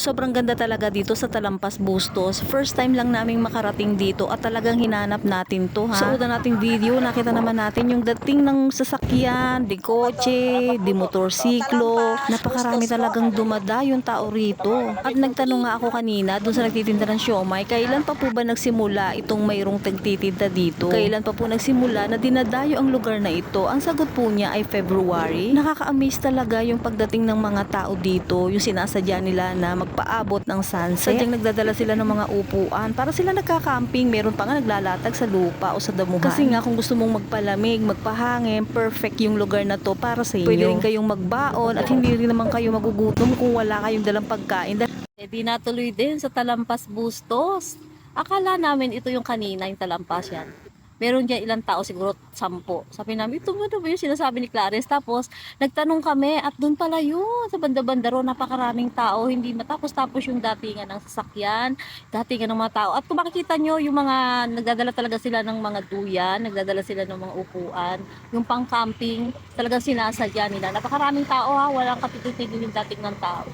Sobrang ganda talaga dito sa Talampas Bustos. First time lang naming makarating dito at talagang hinanap natin to ha. Sa una nating video, nakita naman natin yung dating ng sasakyan, di kotse, di motorsiklo. Napakarami talagang dumadayong tao rito. At nagtanong nga ako kanina dun sa nagtitinda ng siomay, kailan pa po ba nagsimula itong mayroong tagtitinda dito? Kailan pa po nagsimula na dinadayo ang lugar na ito? Ang sagot po niya ay February. Nakaka-amaze talaga yung pagdating ng mga tao dito, yung sinasadya nila na magpaabot ng sunset. Sadyang nagdadala sila ng mga upuan para sila nagka-camping. Meron pa nga naglalatag sa lupa o sa damuhan. Kasi nga kung gusto mong magpalamig, magpahangin, perfect yung lugar na to para sa inyo. Pwede rin kayong magbaon at hindi rin naman kayo magugutom kung wala kayong dalang pagkain. Eh, di natuloy din sa Talampas Bustos. Akala namin ito yung kanina, yung Talampas yan. Meron dyan ilang tao, siguro sampo. Sabi namin, ito ba ba yung sinasabi ni Clarence? Tapos, nagtanong kami at doon pala yun, sa banda-banda ro, napakaraming tao, hindi matapos-tapos yung datingan ng sasakyan, datingan ng mga tao. At kung makikita nyo, yung mga, nagdadala talaga sila ng mga duyan, nagdadala sila ng mga upuan, yung pang-camping, talagang sinasadya nila. Napakaraming tao ha, walang katitigil yung dating ng tao.